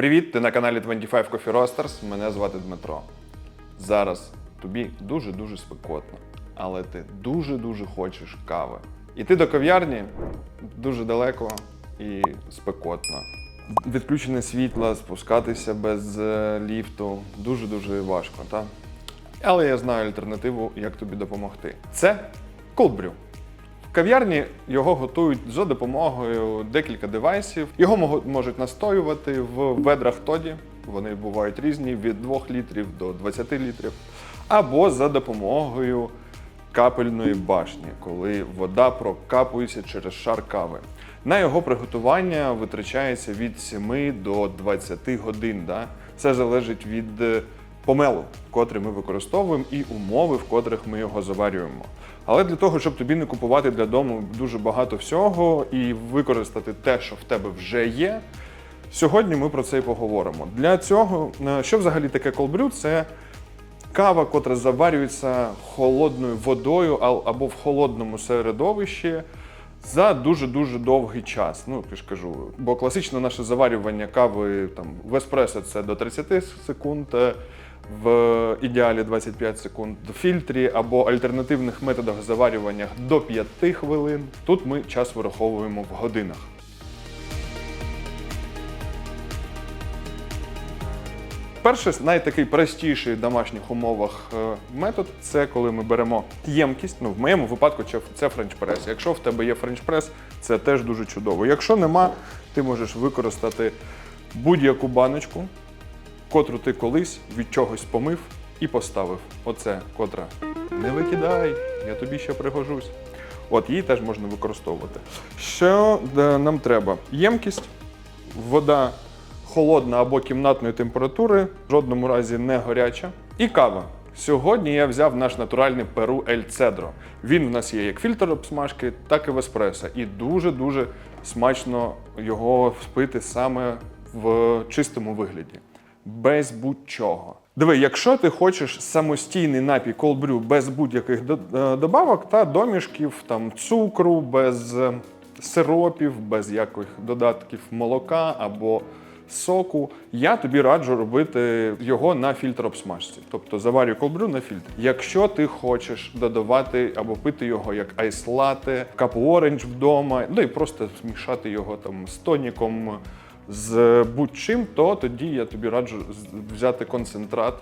Привіт, ти на каналі 25 Coffee Roasters. Мене звати Дмитро. Зараз тобі дуже-дуже спекотно, але ти дуже-дуже хочеш кави. Іти до кав'ярні дуже далеко і спекотно. Відключене світло, спускатися без е, ліфту дуже-дуже важко, так? Але я знаю альтернативу, як тобі допомогти. Це Brew. Кав'ярні його готують за допомогою декілька девайсів. Його можуть настоювати в ведрах тоді. Вони бувають різні від 2 літрів до 20 літрів. Або за допомогою капельної башні, коли вода прокапується через шар кави. На його приготування витрачається від 7 до 20 годин. Да? Це залежить від е, помелу, котрий ми використовуємо, і умови, в котрих ми його заварюємо. Але для того, щоб тобі не купувати для дому дуже багато всього і використати те, що в тебе вже є, сьогодні ми про це і поговоримо. Для цього, е, що взагалі таке колбрю? Це кава, котра заварюється холодною водою або в холодному середовищі за дуже-дуже довгий час. Ну, я ж кажу, бо класичне наше заварювання кави там, в еспресо це до 30 секунд, е, в ідеалі 25 секунд, в фільтрі або альтернативних методах заварювання до 5 хвилин. Тут ми час вираховуємо в годинах. Перший найтакий простіший в домашніх умовах е, метод це коли ми беремо ємкість. Ну, в моєму випадку це- френч-прес. Якщо в тебе є френч-прес, це теж дуже чудово. Якщо нема, ти можеш використати будь-яку баночку, котру ти колись від чогось помив і поставив. Оце, котра не викидай, я тобі ще пригожусь. От її теж можна використовувати. Що е, нам треба? Ємкість, вода холодна або кімнатної температури, в жодному разі не гаряча. І кава. Сьогодні я взяв наш натуральний Перу Ель Цедро. Він в нас є як фільтр обсмажки, так і в еспресо. І дуже-дуже смачно його спити саме в чистому вигляді. Без будь-чого. Диви, якщо ти хочеш самостійний напій колбрю без будь-яких е, добавок та домішків, там цукру, без е, сиропів, без яких додатків молока або соку, я тобі раджу робити його на фільтр обсмажці. Тобто заварюй колбрю на фільтр. Якщо ти хочеш додавати або пити його як айс-лате, капу оранж вдома, ну і просто змішати його там з тоніком, з будь-чим, то тоді я тобі раджу взяти концентрат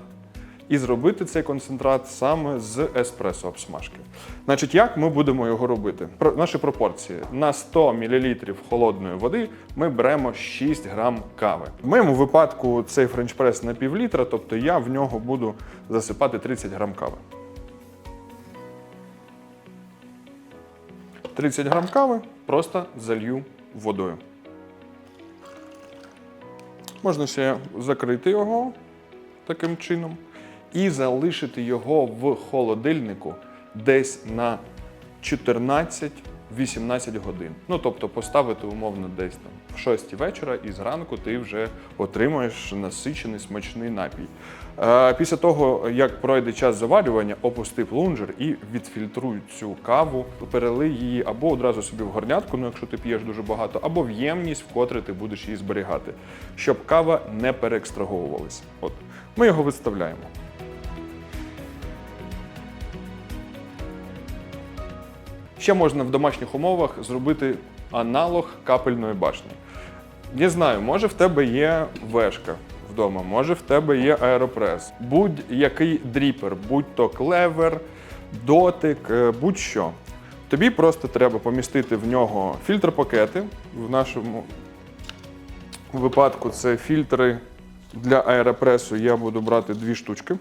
і зробити цей концентрат саме з еспресо обсмажки. Значить, як ми будемо його робити? Про наші пропорції на 100 мл холодної води ми беремо 6 грам кави. В моєму випадку цей френч-прес на пів літра, тобто я в нього буду засипати 30 грам кави. 30 грам кави просто залью водою. Можна ще закрити його таким чином і залишити його в холодильнику десь на 14-18 годин. Ну тобто поставити умовно десь там в 6 вечора, і зранку ти вже отримуєш насичений смачний напій. Е, Після того, як пройде час заварювання, опусти плунжер і відфільтруй цю каву, перелий її або одразу собі в горнятку, ну якщо ти п'єш дуже багато, або в ємність, в ти будеш її зберігати, щоб кава не переекстраговувалася. От ми його виставляємо. Ще можна в домашніх умовах зробити аналог капельної башні. Не знаю, може в тебе є вешка вдома, може в тебе є аеропрес, будь-який дріпер, будь-то клевер, дотик, е, будь-що. Тобі просто треба помістити в нього фільтр-пакети. В нашому випадку це фільтри для аеропресу. Я буду брати дві штучки.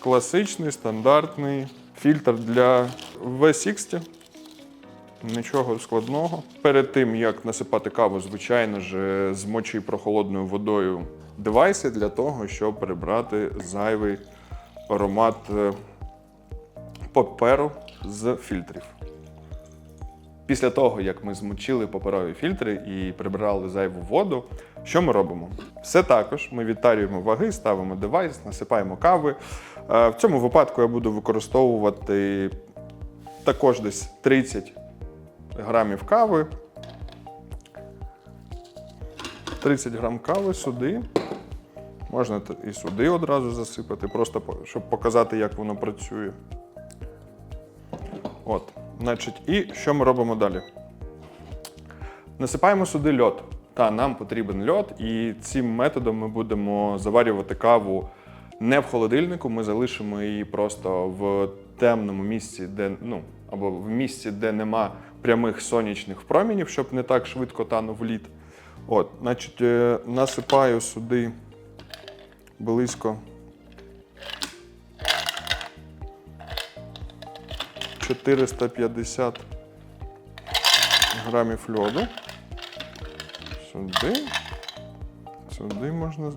Класичний, стандартний фільтр для V60. Нічого складного. Перед тим, як насипати каву, звичайно ж, змочи прохолодною водою девайси для того, щоб прибрати зайвий аромат е, паперу з фільтрів. Після того, як ми змочили паперові фільтри і прибрали зайву воду, що ми робимо? Все також ми відтарюємо ваги, ставимо девайс, насипаємо кави. Е, В цьому випадку я буду використовувати також десь 30 грамів кави. 30 грам кави сюди. Можна і сюди одразу засипати, просто щоб показати, як воно працює. От, значить, і що ми робимо далі? Насипаємо сюди льод. Та нам потрібен льод, і цим методом ми будемо заварювати каву не в холодильнику. Ми залишимо її просто в темному місці, де ну або в місці, де нема прямих сонячних промінів, щоб не так швидко танув лід. От, значить, е, насипаю сюди близько 450 грамів льоду. Сюди. Сюди можна.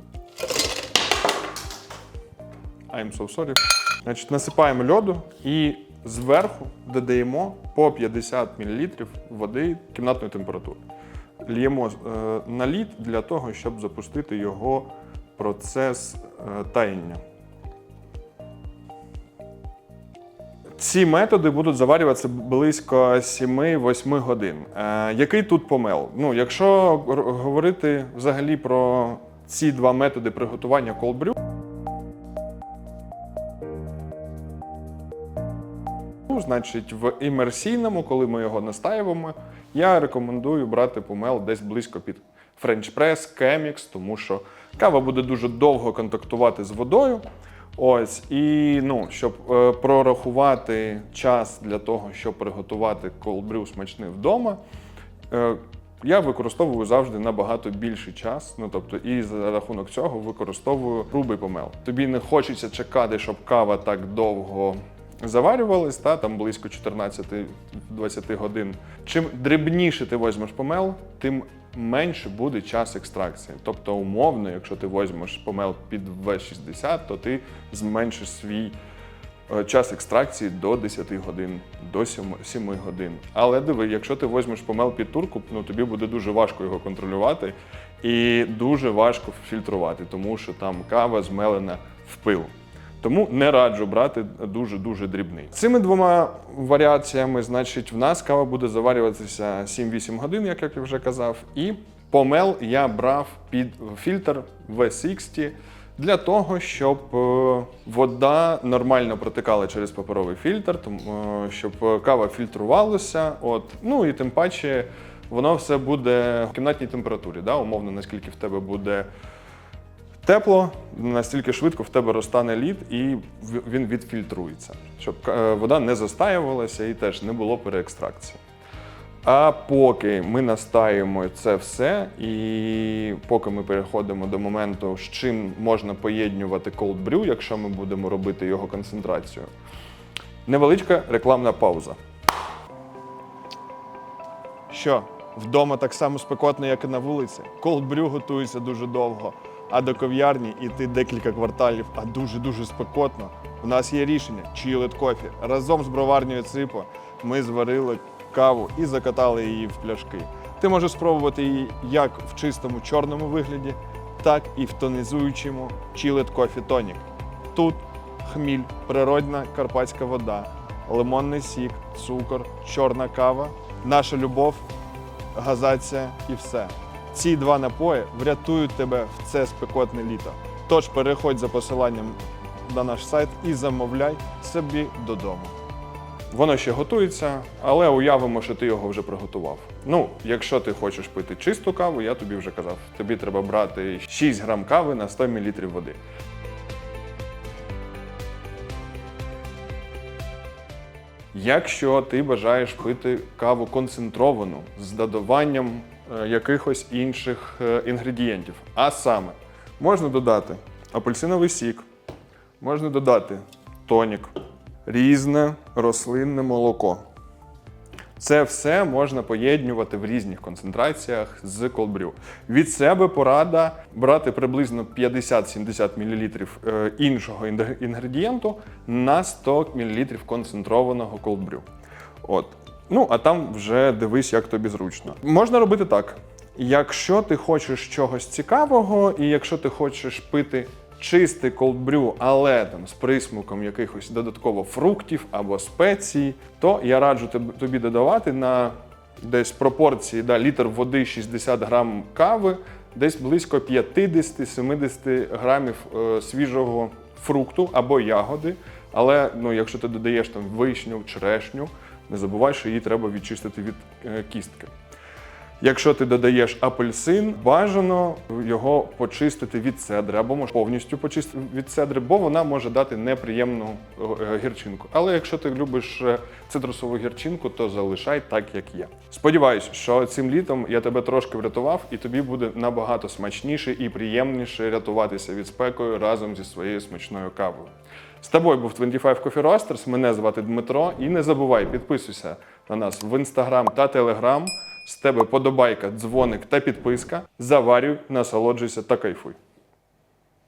I'm so sorry. Значить, насипаємо льоду і зверху додаємо по 50 мл води кімнатної температури. Л'ємо е, на лід для того, щоб запустити його процес е, таяння. Ці методи будуть заварюватися близько 7-8 годин. Е, який тут помел? Ну, якщо говорити взагалі про ці два методи приготування cold Значить, в імерсійному, коли ми його настаюємо, я рекомендую брати помел десь близько під Press, Chemix, тому що кава буде дуже довго контактувати з водою. Ось, і ну, щоб е, прорахувати час для того, щоб приготувати brew смачний вдома, е, я використовую завжди набагато більший час. Ну тобто, і за рахунок цього використовую грубий помел. Тобі не хочеться чекати, щоб кава так довго заварювалась, та там близько 14-20 годин. Чим дрібніше ти візьмеш помел, тим менше буде час екстракції. Тобто, умовно, якщо ти візьмеш помел під V60, то ти зменшиш свій е, час екстракції до 10 годин, до 7, 7 годин. Але диви, якщо ти візьмеш помел під турку, ну тобі буде дуже важко його контролювати і дуже важко фільтрувати, тому що там кава змелена в пил. Тому не раджу брати дуже-дуже дрібний. Цими двома варіаціями, значить, в нас кава буде заварюватися 7-8 годин, як я вже казав. І помел я брав під фільтр V60 для того, щоб е, вода нормально протикала через паперовий фільтр, е, щоб кава фільтрувалася. От. Ну і тим паче воно все буде в кімнатній температурі, да? умовно, наскільки в тебе буде тепло, настільки швидко в тебе розтане лід і він відфільтрується, щоб е, вода не застаювалася і теж не було переекстракції. А поки ми настаємо це все, і поки ми переходимо до моменту, з чим можна поєднувати cold brew, якщо ми будемо робити його концентрацію, невеличка рекламна пауза. Що, вдома так само спекотно, як і на вулиці. Cold brew готується дуже довго, а до кав'ярні йти декілька кварталів, а дуже-дуже спекотно. У нас є рішення Chilled Coffee. Разом з броварнею Ципо ми зварили каву і закатали її в пляшки. Ти можеш спробувати її як в чистому чорному вигляді, так і в тонізуючому Coffee Tonic. Тут хміль, природна карпатська вода, лимонний сік, цукор, чорна кава, наша любов, газація і все. Ці два напої врятують тебе в це спекотне літо. Тож переходь за посиланням на наш сайт і замовляй собі додому. Воно ще готується, але уявимо, що ти його вже приготував. Ну, якщо ти хочеш пити чисту каву, я тобі вже казав, тобі треба брати 6 грам кави на 100 мл води. Якщо ти бажаєш пити каву концентровану з додаванням якихось інших е, інгредієнтів, а саме можна додати апельсиновий сік, можна додати тонік, різне рослинне молоко. Це все можна поєднувати в різних концентраціях з колбрю. Від себе порада брати приблизно 50-70 мл е, іншого інгредієнту на 100 мл концентрованого колбрю. От. Ну, а там вже дивись, як тобі зручно. Можна робити так. Якщо ти хочеш чогось цікавого, і якщо ти хочеш пити чистий колдбрю, але там з присмаком якихось додатково фруктів або спецій, то я раджу тобі додавати на десь пропорції да, літр води 60 грам кави десь близько 50-70 грамів е, свіжого фрукту або ягоди. Але ну, якщо ти додаєш там вишню, черешню, не забувай, що її треба відчистити від е, кістки. Якщо ти додаєш апельсин, бажано його почистити від цедри або може повністю почистити від цедри, бо вона може дати неприємну е, гірчинку. Але якщо ти любиш е, цитрусову гірчинку, то залишай так, як є. Сподіваюсь, що цим літом я тебе трошки врятував, і тобі буде набагато смачніше і приємніше рятуватися від спекою разом зі своєю смачною кавою. З тобою був 25 Coffee Roasters, Мене звати Дмитро. І не забувай, підписуйся на нас в інстаграм та телеграм. З тебе подобайка, дзвоник та підписка. Заварюй, насолоджуйся та кайфуй.